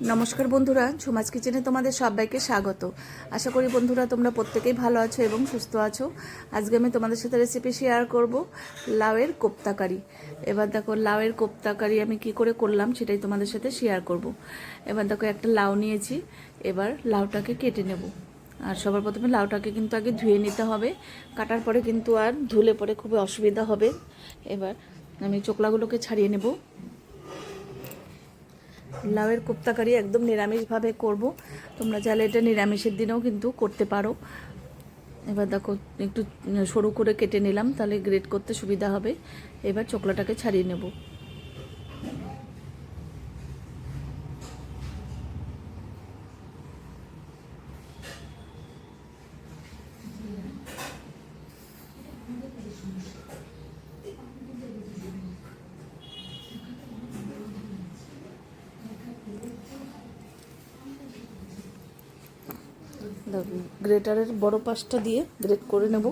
নমস্কার বন্ধুরা ঝুমাজ কিচেনে তোমাদের সবাইকে স্বাগত। আশা করি বন্ধুরা তোমরা প্রত্যেকেই ভালো আছো এবং সুস্থ আছো। আজকে আমি তোমাদের সাথে রেসিপি শেয়ার করব লাউয়ের কোপ্তাকারি। এবার দেখো লাউয়ের কোপ্তাকারি আমি কি করে করলাম সেটাই তোমাদের সাথে শেয়ার করব। এবার দেখো একটা লাউ নিয়েছি, এবার লাউটাকে কেটে নেব। আর সবার প্রথমে লাউটাকে কিন্তু আগে ধুয়ে নিতে হবে, কাটার পরে কিন্তু আর ধুলে পরে খুবই অসুবিধা হবে। এবার আমি চোকলাগুলোকে ছাড়িয়ে নেব। লাউয়ের কোপ্তা কারি একদম নিরামিষভাবে করব। তোমরা চাইলে এটা নিরামিষের দিনেও কিন্তু করতে পারো। এবার দেখো, একটু সরু করে কেটে নিলাম, তাহলে গ্রেট করতে সুবিধা হবে। এবার চকলাটাকে ছাড়িয়ে নেব। গ্রেটারের বড় পাশটা দিয়ে গ্রেট করে নেব।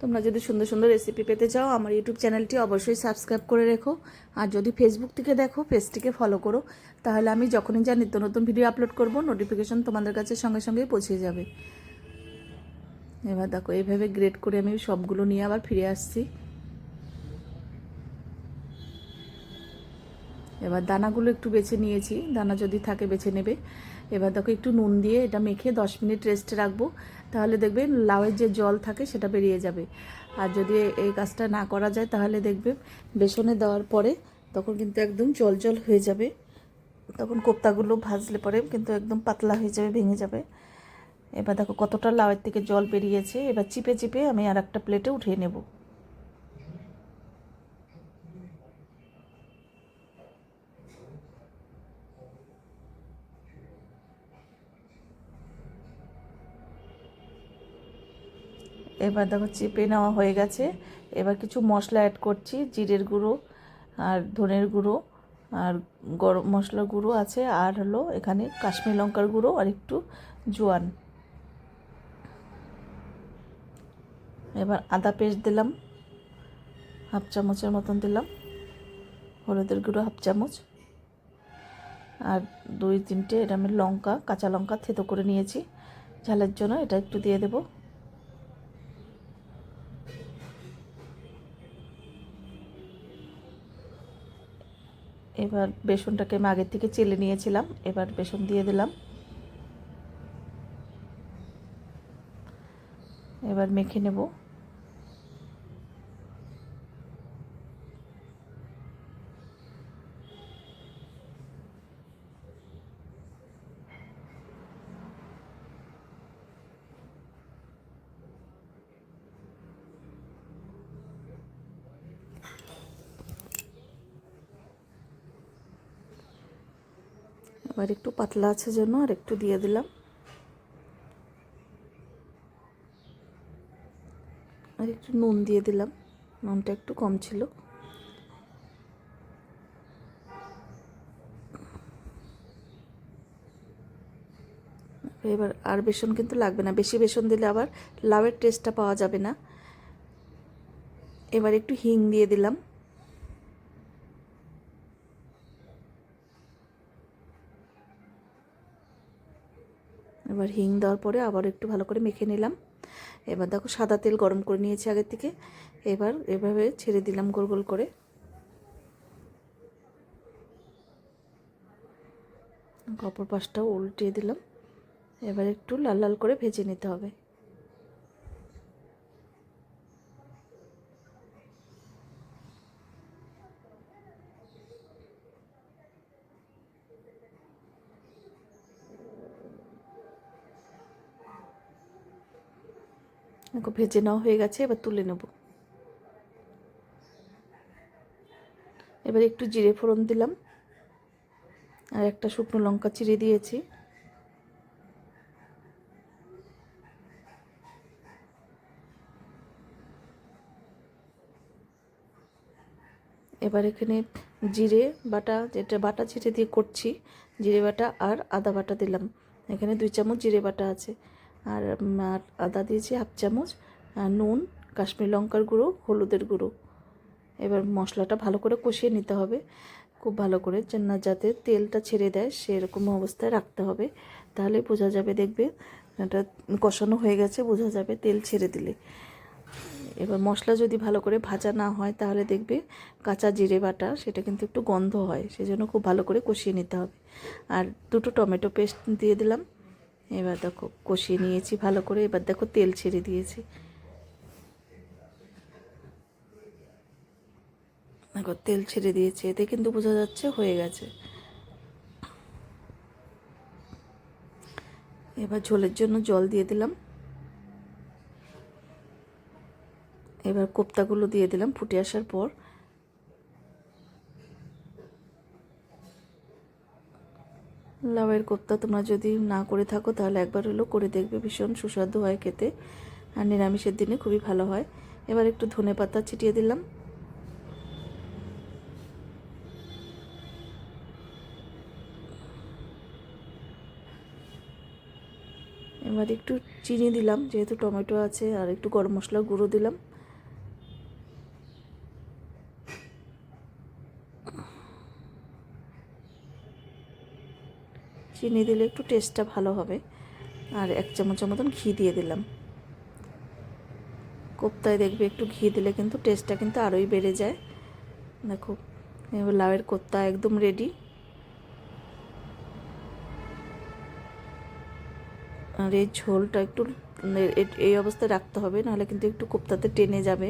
তোমরা যদি সুন্দর সুন্দর রেসিপি পেতে চাও, আমার ইউটিউব চ্যানেলটি অবশ্যই সাবস্ক্রাইব করে রেখো। আর যদি ফেসবুক থেকে দেখো পেজটিকে ফলো করো, তাহলে আমি যখনই যা নিত্য নতুন ভিডিও আপলোড করব নোটিফিকেশন তোমাদের কাছে সঙ্গে সঙ্গেই পৌঁছে যাবে। এবার দেখো, এইভাবে গ্রেড করে আমি সবগুলো নিয়ে আবার ফিরে আসছি। এবার দানাগুলো একটু বেছে নিয়েছি। দানা যদি থাকে বেছে নেবে। এবার দেখো একটু নুন দিয়ে এটা মেখে দশ মিনিট রেস্টে রাখব। তাহলে দেখবে লাউয়ের যে জল থাকে সেটা বেরিয়ে যাবে। আর যদি এই কাজটা না করা যায় তাহলে দেখবে বেসনে দেওয়ার পরে তখন কিন্তু একদম জল জল হয়ে যাবে। তখন কোপ্তাগুলো ভাজলে পরে কিন্তু একদম পাতলা হয়ে যাবে, ভেঙে যাবে। এবার দেখো কতটা লাউয়ের থেকে জল বেরিয়েছে। এবার চিপে চিপে আমি আর একটা প্লেটে উঠিয়ে নেব। এবার দেখো চেপে নেওয়া হয়ে গেছে। এবার কিছু মশলা অ্যাড করছি, জিরের গুঁড়ো আর ধনের গুঁড়ো আর গরম মশলার গুঁড়ো আছে। আর হলো এখানে কাশ্মীর লঙ্কার গুঁড়ো আর একটু জোয়ান। এবার আদা পেস্ট দিলাম, হাফ চামচের মতন দিলাম, হলুদের গুঁড়ো হাফ চামচ। আর দুই তিনটে এটা আমি লঙ্কা, কাঁচা লঙ্কা থেতো করে নিয়েছি। ঝালের জন্য এটা একটু দিয়ে দেবো। এবার বেসনটাকে আমি আগের থেকে চেলে নিয়েছিলাম এবার বেসন দিয়ে দিলাম। এবার মেখে নেব। এবার একটু পাতলা আছে জন্য আর একটু দিয়ে দিলাম। আর একটু নুন দিয়ে দিলাম, নুনটা একটু কম ছিল। এবার আর বেসন কিন্তু লাগবে না, বেশি বেসন দিলে আবার লাউয়ের টেস্টটা পাওয়া যাবে না। এবার একটু হিং দিয়ে দিলাম। এবার হিং দেওয়ার পরে আবার একটু ভালো করে মেখে নিলাম। এবার দেখো সাদা তেল গরম করে নিয়েছি আগের থেকে। এবার এভাবে ছেড়ে দিলাম গোল গোল করে। অপর পাশটাও উল্টিয়ে দিলাম। এবার একটু লাল লাল করে ভেজে নিতে হবে। দেখো ভেজে নেওয়া হয়ে গেছে, এবার তুলে নেব। এবার একটু জিরে ফোড়ন দিলাম, আর একটা শুকনো লঙ্কা চিড়ে দিয়েছি। এবার এখানে জিরে বাটা, যেটা বাটা চিড়ে দিয়ে করছি, জিরে বাটা আর আদা বাটা দিলাম। এখানে দুই চামচ জিরে বাটা আছে। আর আদা দিয়েছি হাফ চামচ নুন, কাশ্মীর লঙ্কার গুঁড়ো, হলুদের গুঁড়ো। এবার মশলাটা ভালো করে কষিয়ে নিতে হবে। খুব ভালো করে না যাতে তেলটা ছেড়ে দেয়, সেরকম অবস্থায় রাখতে হবে। তাহলে বোঝা যাবে, দেখবে এটা কষানো হয়ে গেছে, বোঝা যাবে তেল ছেড়ে দিলে। এবার মশলা যদি ভালো করে ভাজা না হয়, তাহলে দেখবে কাঁচা জিরে বাটা, সেটা কিন্তু একটু গন্ধ হয়, সেজন্য খুব ভালো করে কষিয়ে নিতে হবে। আর দুটো টমেটো পেস্ট দিয়ে দিলাম। এবার দেখো কষিয়ে নিয়েছি ভালো করে, এবার দেখো তেল ছেড়ে দিয়েছি। দেখো তেল ছেড়ে দিয়েছে, এতে কিন্তু বোঝা যাচ্ছে হয়ে গেছে। এবার ঝোলের জন্য জল দিয়ে দিলাম। এবার কোপ্তাগুলো দিয়ে দিলাম ফুটে আসার পর। লাউয়ের কোপ্তা তোমরা যদি না করে থাকো, তাহলে একবার হলেও করে দেখবে। ভীষণ সুস্বাদু হয় খেতে। আর নিরামিষের দিনে খুবই ভালো হয়। এবার একটু ধনে পাতা ছিটিয়ে দিলাম। এবার একটু চিনি দিলাম, যেহেতু টমেটো আছে, আর একটু গরম মশলা গুঁড়ো দিলাম। চিনি দিলে একটু টেস্টটা ভালো হবে। আর এক চামচের মতন ঘি দিয়ে দিলাম। কোপ্তায় দেখবে একটু ঘি দিলে কিন্তু টেস্টটা কিন্তু আরোই বেড়ে যায়। দেখো, এবার লাউয়ের কোপ্তা একদম রেডি আর এই ঝোলটা একটু এই অবস্থায় রাখতে হবে, নাহলে কিন্তু একটু কোপ্তাতে টেনে যাবে।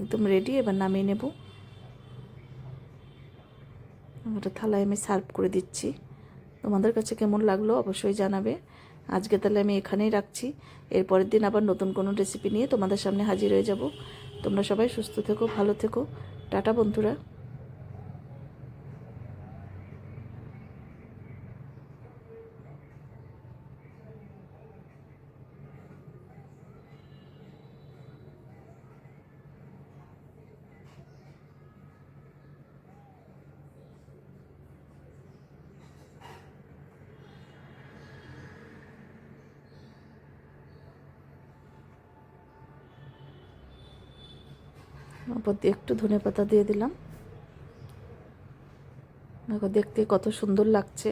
একদম রেডি এবার নামিয়ে নেব। ওটা থালায় আমি সার্ভ করে দিচ্ছি। তোমাদের কাছে কেমন লাগল অবশ্যই জানাবে। আজকে তাহলে আমি এখানেই রাখছি। এরপরের দিন আবার নতুন কোনো রেসিপি নিয়ে তোমাদের সামনে হাজির হয়ে যাব। তোমরা সবাই সুস্থ থেকো, ভালো থেকো। টাটা বন্ধুরা। ওপর দিয়ে একটু ধনে পাতা দিয়ে দিলাম। দেখো দেখতে কত সুন্দর লাগছে।